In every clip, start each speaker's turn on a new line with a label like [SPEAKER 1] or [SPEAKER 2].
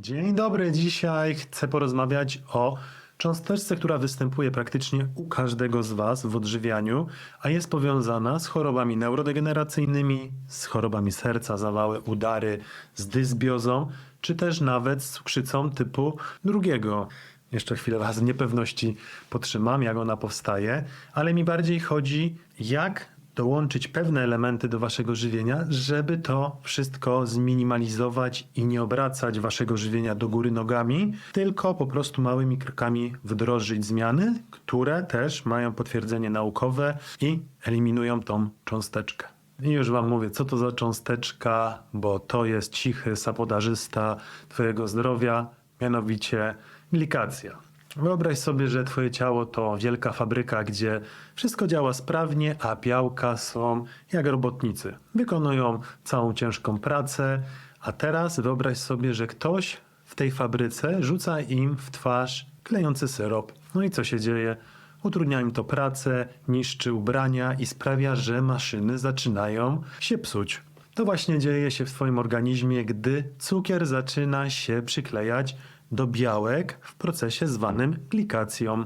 [SPEAKER 1] Dzień dobry, dzisiaj chcę porozmawiać o cząsteczce, która występuje praktycznie u każdego z Was w odżywianiu, a jest powiązana z chorobami neurodegeneracyjnymi, z chorobami serca, zawały, udary, z dysbiozą, czy też nawet z cukrzycą typu drugiego. Jeszcze chwilę Was w niepewności potrzymam, jak ona powstaje, ale mi bardziej chodzi, jak dołączyć pewne elementy do waszego żywienia, żeby to wszystko zminimalizować i nie obracać waszego żywienia do góry nogami, tylko po prostu małymi krokami wdrożyć zmiany, które też mają potwierdzenie naukowe i eliminują tą cząsteczkę. I już wam mówię, co to za cząsteczka, bo to jest cichy sabotażysta twojego zdrowia, mianowicie glikacja. Wyobraź sobie, że twoje ciało to wielka fabryka, gdzie wszystko działa sprawnie, a białka są jak robotnicy. Wykonują całą ciężką pracę, a teraz wyobraź sobie, że ktoś w tej fabryce rzuca im w twarz klejący syrop. No i co się dzieje? Utrudnia im to pracę, niszczy ubrania i sprawia, że maszyny zaczynają się psuć. To właśnie dzieje się w Twoim organizmie, gdy cukier zaczyna się przyklejać do białek w procesie zwanym glikacją.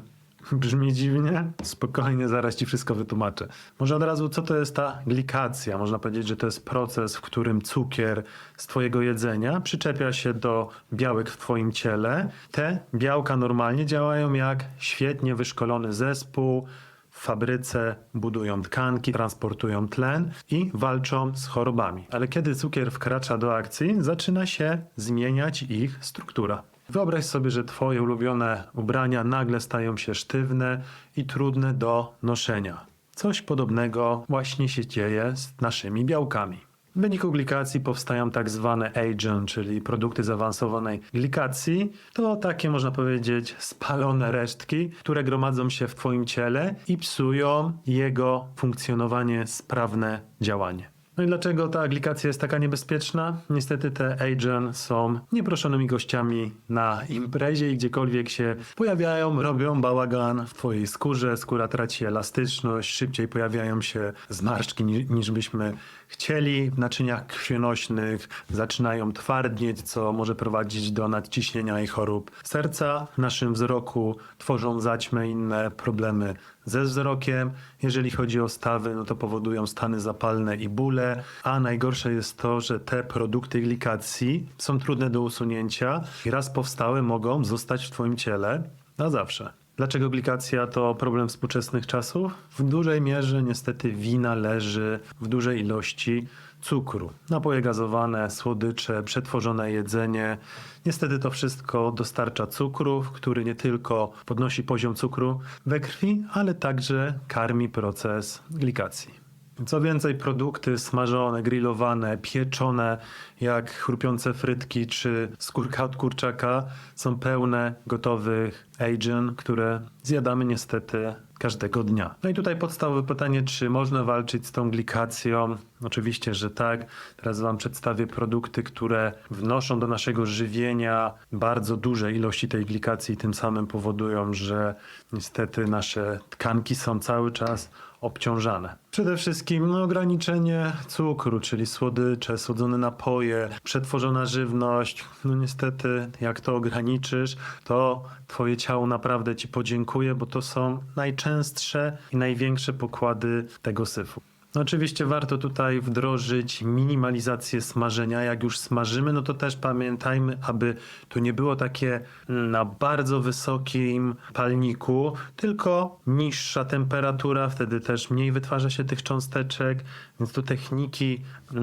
[SPEAKER 1] Brzmi dziwnie? Spokojnie, zaraz ci wszystko wytłumaczę. Może od razu, co to jest ta glikacja? Można powiedzieć, że to jest proces, w którym cukier z twojego jedzenia przyczepia się do białek w twoim ciele. Te białka normalnie działają jak świetnie wyszkolony zespół, w fabryce budują tkanki, transportują tlen i walczą z chorobami. Ale kiedy cukier wkracza do akcji, zaczyna się zmieniać ich struktura. Wyobraź sobie, że Twoje ulubione ubrania nagle stają się sztywne i trudne do noszenia. Coś podobnego właśnie się dzieje z naszymi białkami. W wyniku glikacji powstają tak zwane agent, czyli produkty zaawansowanej glikacji. To takie, można powiedzieć, spalone resztki, które gromadzą się w Twoim ciele i psują jego funkcjonowanie, sprawne działanie. No i dlaczego ta glikacja jest taka niebezpieczna? Niestety te agent są nieproszonymi gościami na imprezie i gdziekolwiek się pojawiają, robią bałagan w twojej skórze, skóra traci elastyczność, szybciej pojawiają się zmarszczki ni- niż byśmy chcieli w naczyniach krwionośnych, zaczynają twardnieć, co może prowadzić do nadciśnienia i chorób serca. W naszym wzroku tworzą zaćmę i inne problemy ze wzrokiem. Jeżeli chodzi o stawy, no to powodują stany zapalne i bóle, a najgorsze jest to, że te produkty glikacji są trudne do usunięcia i raz powstałe mogą zostać w twoim ciele na zawsze. Dlaczego glikacja to problem współczesnych czasów? W dużej mierze niestety wina leży w dużej ilości cukru. Napoje gazowane, słodycze, przetworzone jedzenie. Niestety to wszystko dostarcza cukrów, który nie tylko podnosi poziom cukru we krwi, ale także karmi proces glikacji. Co więcej, produkty smażone, grillowane, pieczone, jak chrupiące frytki czy skórka od kurczaka, są pełne gotowych agent, które zjadamy niestety każdego dnia. No i tutaj podstawowe pytanie, czy można walczyć z tą glikacją? Oczywiście, że tak. Teraz Wam przedstawię produkty, które wnoszą do naszego żywienia bardzo duże ilości tej glikacji i tym samym powodują, że niestety nasze tkanki są cały czas obciążane. Przede wszystkim no, ograniczenie cukru, czyli słodycze, słodzone napoje, przetworzona żywność. No niestety, jak to ograniczysz, to twoje ciało naprawdę ci podziękuje, bo to są najczęstsze i największe pokłady tego syfu. No oczywiście warto tutaj wdrożyć minimalizację smażenia. Jak już smażymy, no to też pamiętajmy, aby to nie było takie na bardzo wysokim palniku, tylko niższa temperatura, wtedy też mniej wytwarza się tych cząsteczek, więc tu techniki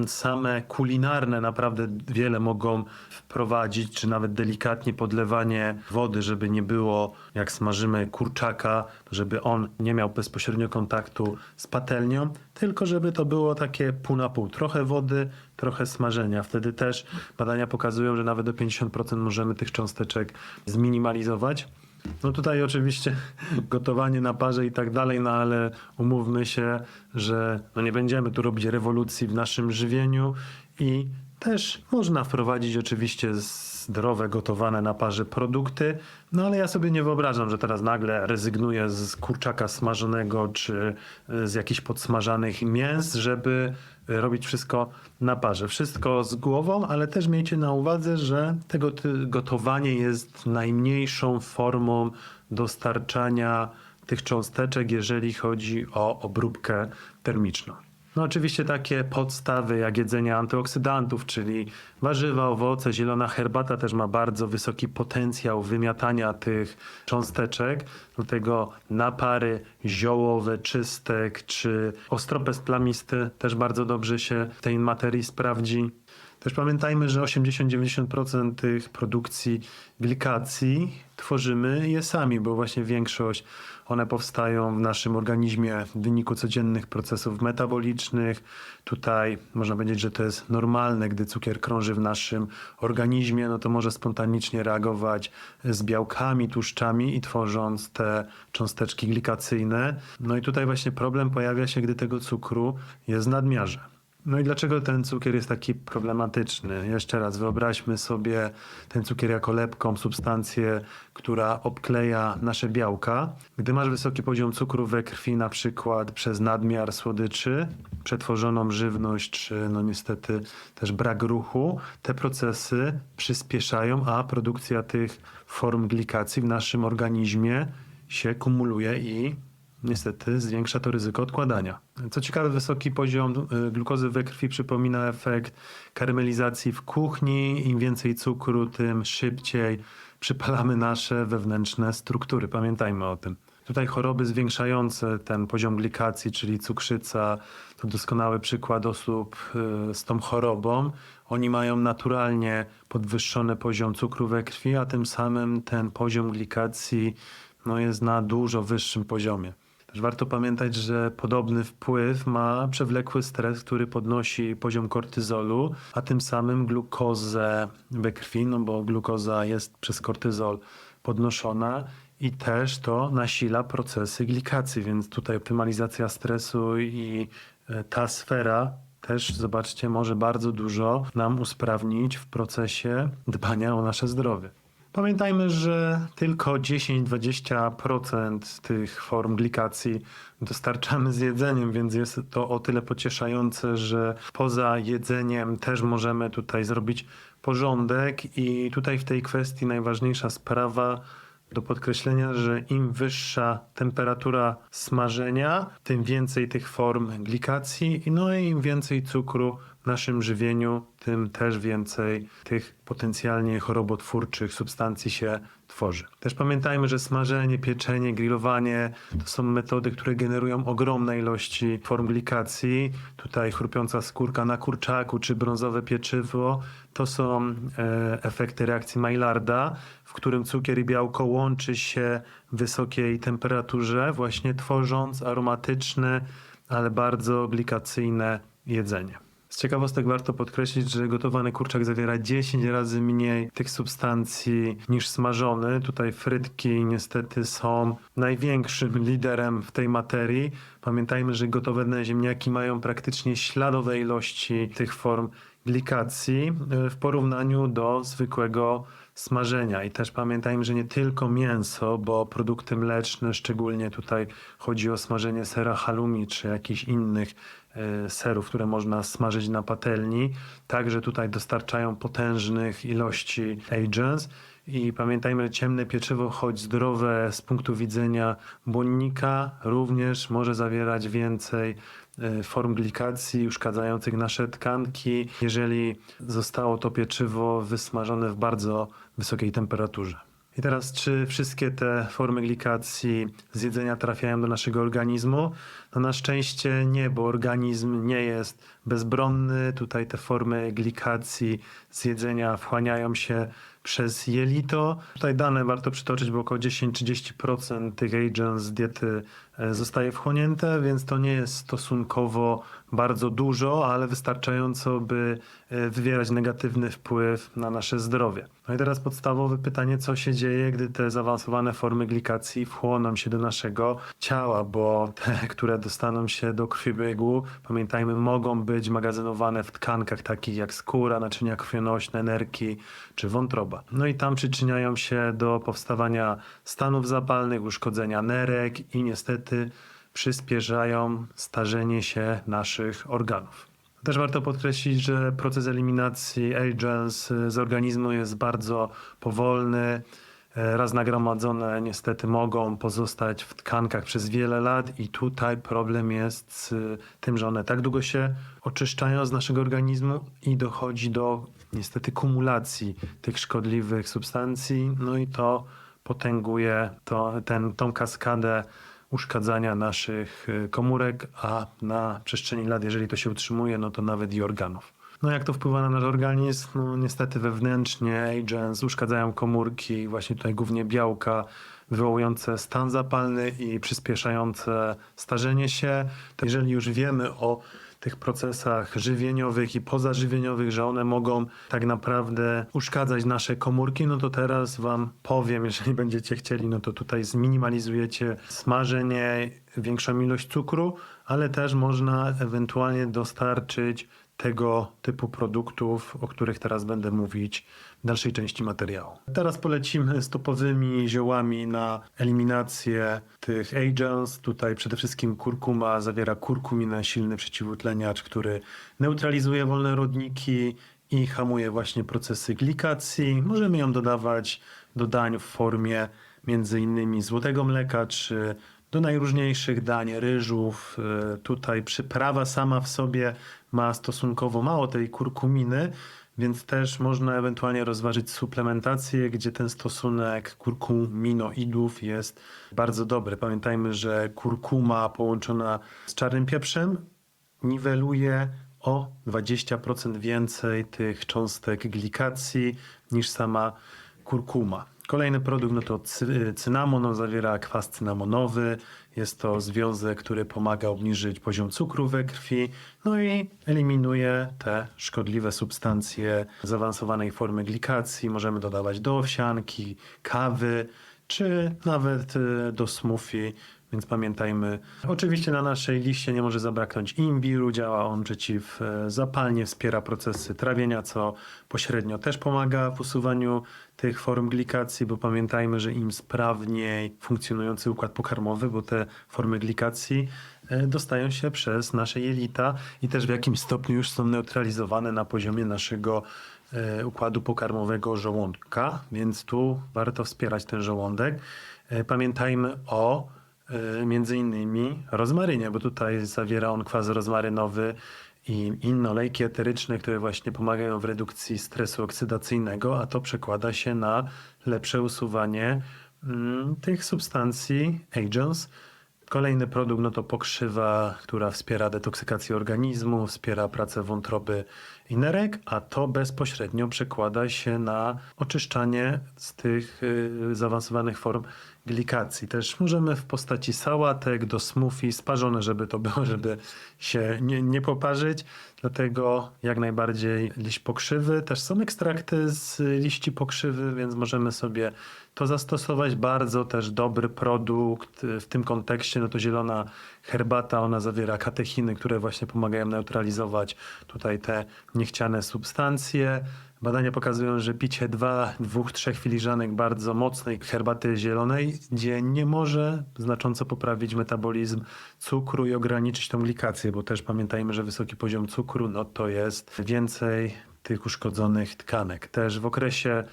[SPEAKER 1] same kulinarne naprawdę wiele mogą wprowadzić, czy nawet delikatnie podlewanie wody, żeby nie było jak smażymy kurczaka, żeby on nie miał bezpośrednio kontaktu z patelnią, tylko żeby to było takie pół na pół. Trochę wody, trochę smażenia. Wtedy też badania pokazują, że nawet do 50% możemy tych cząsteczek zminimalizować. No tutaj oczywiście gotowanie na parze i tak dalej, no ale umówmy się, że no nie będziemy tu robić rewolucji w naszym żywieniu i też można wprowadzić oczywiście zdrowe, gotowane na parze produkty, no ale ja sobie nie wyobrażam, że teraz nagle rezygnuję z kurczaka smażonego czy z jakichś podsmażanych mięs, żeby robić wszystko na parze. Wszystko z głową, ale też miejcie na uwadze, że tego gotowanie jest najmniejszą formą dostarczania tych cząsteczek, jeżeli chodzi o obróbkę termiczną. No oczywiście takie podstawy jak jedzenie antyoksydantów, czyli warzywa, owoce, zielona herbata też ma bardzo wysoki potencjał wymiatania tych cząsteczek. Dlatego napary ziołowe, czystek czy ostropes plamisty też bardzo dobrze się w tej materii sprawdzi. Też pamiętajmy, że 80-90% tych produkcji glikacji tworzymy je sami, bo właśnie większość one powstają w naszym organizmie w wyniku codziennych procesów metabolicznych. Tutaj można powiedzieć, że to jest normalne, gdy cukier krąży w naszym organizmie, no to może spontanicznie reagować z białkami, tłuszczami i tworząc te cząsteczki glikacyjne. No i tutaj właśnie problem pojawia się, gdy tego cukru jest w nadmiarze. No i dlaczego ten cukier jest taki problematyczny? Jeszcze raz, wyobraźmy sobie ten cukier jako lepką, substancję, która obkleja nasze białka. Gdy masz wysoki poziom cukru we krwi, na przykład przez nadmiar słodyczy, przetworzoną żywność, czy no niestety też brak ruchu, te procesy przyspieszają, a produkcja tych form glikacji w naszym organizmie się kumuluje i niestety zwiększa to ryzyko odkładania. Co ciekawe, wysoki poziom y, glukozy we krwi przypomina efekt karmelizacji w kuchni. Im więcej cukru, tym szybciej przypalamy nasze wewnętrzne struktury. Pamiętajmy o tym. Tutaj choroby zwiększające ten poziom glikacji, czyli cukrzyca, to doskonały przykład osób y, z tą chorobą. Oni mają naturalnie podwyższony poziom cukru we krwi, a tym samym ten poziom glikacji no, jest na dużo wyższym poziomie. Też warto pamiętać, że podobny wpływ ma przewlekły stres, który podnosi poziom kortyzolu, a tym samym glukozę we krwi, no bo glukoza jest przez kortyzol podnoszona i też to nasila procesy glikacji, więc tutaj optymalizacja stresu i e, ta sfera też, zobaczcie, może bardzo dużo nam usprawnić w procesie dbania o nasze zdrowie. Pamiętajmy, że tylko 10-20% tych form glikacji dostarczamy z jedzeniem, więc jest to o tyle pocieszające, że poza jedzeniem też możemy tutaj zrobić porządek. I tutaj w tej kwestii najważniejsza sprawa do podkreślenia, że im wyższa temperatura smażenia, tym więcej tych form glikacji, no i im więcej cukru w naszym żywieniu, tym też więcej tych potencjalnie chorobotwórczych substancji się tworzy. Też pamiętajmy, że smażenie, pieczenie, grillowanie to są metody, które generują ogromne ilości form glikacji. Tutaj chrupiąca skórka na kurczaku czy brązowe pieczywo to są e, efekty reakcji Maillarda, w którym cukier i białko łączy się w wysokiej temperaturze, właśnie tworząc aromatyczne, ale bardzo glikacyjne jedzenie. Z ciekawostek warto podkreślić, że gotowany kurczak zawiera 10 razy mniej tych substancji niż smażony. Tutaj frytki niestety są największym liderem w tej materii. Pamiętajmy, że gotowe ziemniaki mają praktycznie śladowe ilości tych form glikacji y, w porównaniu do zwykłego smażenia. I też pamiętajmy, że nie tylko mięso, bo produkty mleczne, szczególnie tutaj chodzi o smażenie sera halloumi czy jakichś innych e, serów, które można smażyć na patelni, także tutaj dostarczają potężnych ilości agents. I pamiętajmy, że ciemne pieczywo, choć zdrowe z punktu widzenia błonnika, również może zawierać więcej form glikacji uszkadzających nasze tkanki, jeżeli zostało to pieczywo wysmażone w bardzo wysokiej temperaturze. I teraz, czy wszystkie te formy glikacji z jedzenia trafiają do naszego organizmu? No na szczęście nie, bo organizm nie jest bezbronny. Tutaj te formy glikacji z jedzenia wchłaniają się przez jelito. Tutaj dane warto przytoczyć, bo około 10-30% tych agents diety e, zostaje wchłonięte, więc to nie jest stosunkowo bardzo dużo, ale wystarczająco, by e, wywierać negatywny wpływ na nasze zdrowie. No i teraz podstawowe pytanie, co się dzieje, gdy te zaawansowane formy glikacji wchłoną się do naszego ciała, bo te, które dostaną się do krwiobiegu, pamiętajmy, mogą być magazynowane w tkankach takich jak skóra, naczynia krwionośne, nerki czy wątroba. No i tam przyczyniają się do powstawania stanów zapalnych, uszkodzenia nerek i niestety przyspieszają starzenie się naszych organów. Też warto podkreślić, że proces eliminacji agents z organizmu jest bardzo powolny. Raz nagromadzone niestety mogą pozostać w tkankach przez wiele lat i tutaj problem jest z tym, że one tak długo się oczyszczają z naszego organizmu i dochodzi do niestety kumulacji tych szkodliwych substancji, no i to potęguje to, ten, tą kaskadę uszkadzania naszych y, komórek, a na przestrzeni lat, jeżeli to się utrzymuje, no to nawet i organów. No jak to wpływa na nasz organizm? No niestety wewnętrznie agents uszkadzają komórki, właśnie tutaj głównie białka, wywołujące stan zapalny i przyspieszające starzenie się. Jeżeli już wiemy o tych procesach żywieniowych i pozażywieniowych, że one mogą tak naprawdę uszkadzać nasze komórki, no to teraz wam powiem, jeżeli będziecie chcieli, no to tutaj zminimalizujecie smażenie, większą ilość cukru, ale też można ewentualnie dostarczyć tego typu produktów, o których teraz będę mówić w dalszej części materiału. Teraz polecimy z topowymi ziołami na eliminację tych agents. Tutaj przede wszystkim kurkuma zawiera kurkuminę, silny przeciwutleniacz, który neutralizuje wolne rodniki i hamuje właśnie procesy glikacji. Możemy ją dodawać do dań w formie między innymi złotego mleka czy do najróżniejszych dań, ryżów. Y, Tutaj przyprawa sama w sobie ma stosunkowo mało tej kurkuminy, więc też można ewentualnie rozważyć suplementację, gdzie ten stosunek kurkuminoidów jest bardzo dobry. Pamiętajmy, że kurkuma połączona z czarnym pieprzem niweluje o 20% więcej tych cząstek glikacji niż sama kurkuma. Kolejny produkt no to cy- cynamon, on zawiera kwas cynamonowy. Jest to związek, który pomaga obniżyć poziom cukru we krwi, no i eliminuje te szkodliwe substancje zaawansowanej formy glikacji. Możemy dodawać do owsianki, kawy, czy nawet y, do smoothie, więc pamiętajmy. Oczywiście na naszej liście nie może zabraknąć imbiru, działa on przeciwzapalnie, wspiera procesy trawienia, co pośrednio też pomaga w usuwaniu tych form glikacji, bo pamiętajmy, że im sprawniej funkcjonujący układ pokarmowy, bo te formy glikacji e, dostają się przez nasze jelita i też w jakimś stopniu już są neutralizowane na poziomie naszego e, układu pokarmowego żołądka, więc tu warto wspierać ten żołądek. E, Pamiętajmy o e, między innymi rozmarynie, bo tutaj zawiera on kwas rozmarynowy i inne olejki eteryczne, które właśnie pomagają w redukcji stresu oksydacyjnego, a to przekłada się na lepsze usuwanie mm, tych substancji agents. Kolejny produkt no to pokrzywa, która wspiera detoksykację organizmu, wspiera pracę wątroby i nerek, a to bezpośrednio przekłada się na oczyszczanie z tych y, zaawansowanych form glikacji. Też możemy w postaci sałatek do smoothie sparzone, żeby to było, żeby się nie, nie poparzyć. Dlatego jak najbardziej liść pokrzywy. Też są ekstrakty z liści pokrzywy, więc możemy sobie to zastosować. Bardzo też dobry produkt w tym kontekście. No to zielona herbata, ona zawiera katechiny, które właśnie pomagają neutralizować tutaj te niechciane substancje. Badania pokazują, że picie 2, 2-3 filiżanek bardzo mocnej herbaty zielonej dziennie może znacząco poprawić metabolizm cukru i ograniczyć tą glikację, bo też pamiętajmy, że wysoki poziom cukru no to jest więcej tych uszkodzonych tkanek. Też w okresie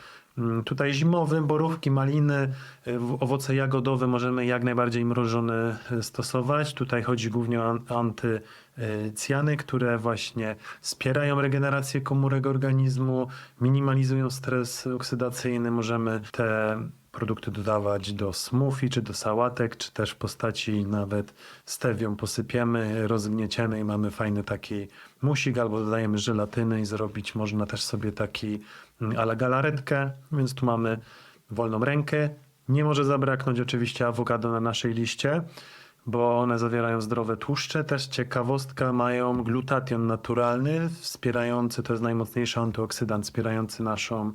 [SPEAKER 1] tutaj zimowym, borówki, maliny, y, owoce jagodowe możemy jak najbardziej mrożone y, stosować. Tutaj chodzi głównie o an- antycjany, które właśnie wspierają regenerację komórek organizmu, minimalizują stres oksydacyjny. Możemy te produkty dodawać do smoothie, czy do sałatek, czy też w postaci nawet stewią posypiemy, rozgnieciemy i mamy fajny taki musik, albo dodajemy żelatyny i zrobić można też sobie taki mm, ala galaretkę, więc tu mamy wolną rękę. Nie może zabraknąć oczywiście awokado na naszej liście, bo one zawierają zdrowe tłuszcze. Też ciekawostka, mają glutation naturalny, wspierający, to jest najmocniejszy antyoksydant, wspierający naszą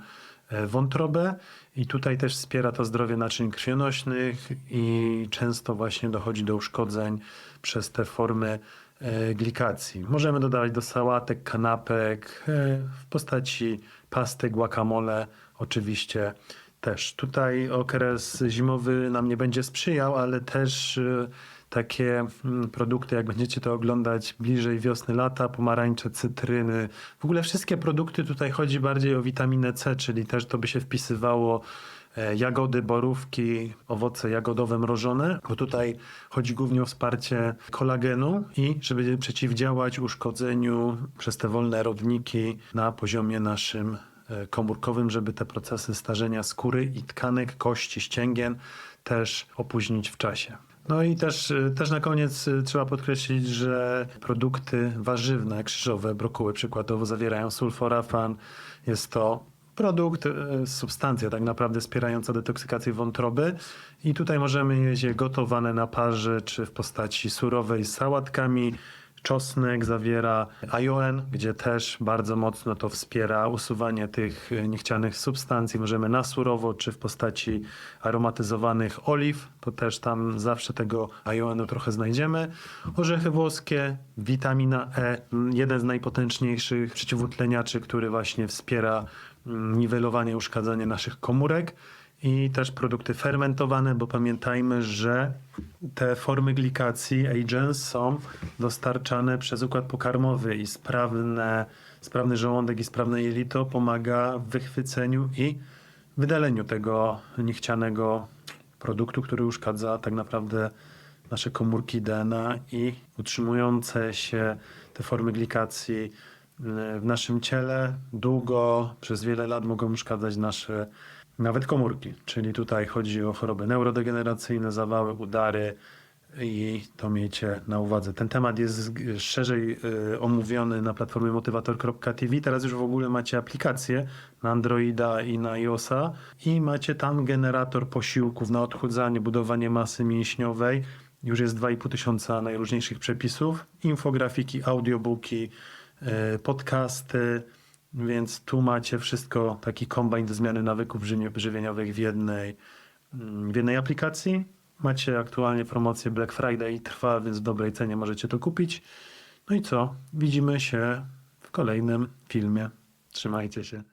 [SPEAKER 1] e, wątrobę i tutaj też wspiera to zdrowie naczyń krwionośnych i często właśnie dochodzi do uszkodzeń przez te formy e, glikacji. Możemy dodawać do sałatek, kanapek e, w postaci pasty, guacamole oczywiście też. Tutaj okres zimowy nam nie będzie sprzyjał, ale też e, takie mm, produkty, jak będziecie to oglądać bliżej wiosny, lata, pomarańcze, cytryny. W ogóle wszystkie produkty tutaj chodzi bardziej o witaminę C, czyli też to by się wpisywało jagody, borówki, owoce jagodowe mrożone, bo tutaj chodzi głównie o wsparcie kolagenu i żeby przeciwdziałać uszkodzeniu przez te wolne rodniki na poziomie naszym e, komórkowym, żeby te procesy starzenia skóry i tkanek, kości, ścięgien też opóźnić w czasie. No i też, y, też na koniec trzeba podkreślić, że produkty warzywne, krzyżowe, brokuły przykładowo zawierają sulforafan. Jest to produkt, y, substancja tak naprawdę wspierająca detoksykację wątroby i tutaj możemy jeść je gotowane na parze czy w postaci surowej z sałatkami. Czosnek zawiera ajoen, gdzie też bardzo mocno to wspiera usuwanie tych e, niechcianych substancji. Możemy na surowo, czy w postaci aromatyzowanych oliw, to też tam zawsze tego ajoenu trochę znajdziemy. Orzechy włoskie, witamina E, jeden z najpotężniejszych przeciwutleniaczy, który właśnie wspiera niwelowanie, uszkadzanie naszych komórek i też produkty fermentowane, bo pamiętajmy, że te formy glikacji, agents, są dostarczane przez układ pokarmowy i sprawne, sprawny żołądek i sprawne jelito pomaga w wychwyceniu i wydaleniu tego niechcianego produktu, który uszkadza tak naprawdę nasze komórki DNA i utrzymujące się te formy glikacji w naszym ciele długo, przez wiele lat mogą uszkadzać nasze nawet komórki. Czyli tutaj chodzi o choroby neurodegeneracyjne, zawały, udary i to miejcie na uwadze. Ten temat jest szerzej y, omówiony na platformie motywator.tv. Teraz już w ogóle macie aplikację na Androida i na iOSa i macie tam generator posiłków na odchudzanie, budowanie masy mięśniowej. Już jest 2,5 tysiąca najróżniejszych przepisów, infografiki, audiobooki, podcasty, więc tu macie wszystko, taki kombajn do zmiany nawyków żywi- żywieniowych w jednej, mm, w jednej aplikacji. Macie aktualnie promocję Black Friday, trwa, więc w dobrej cenie możecie to kupić. No i co? Widzimy się w kolejnym filmie. Trzymajcie się.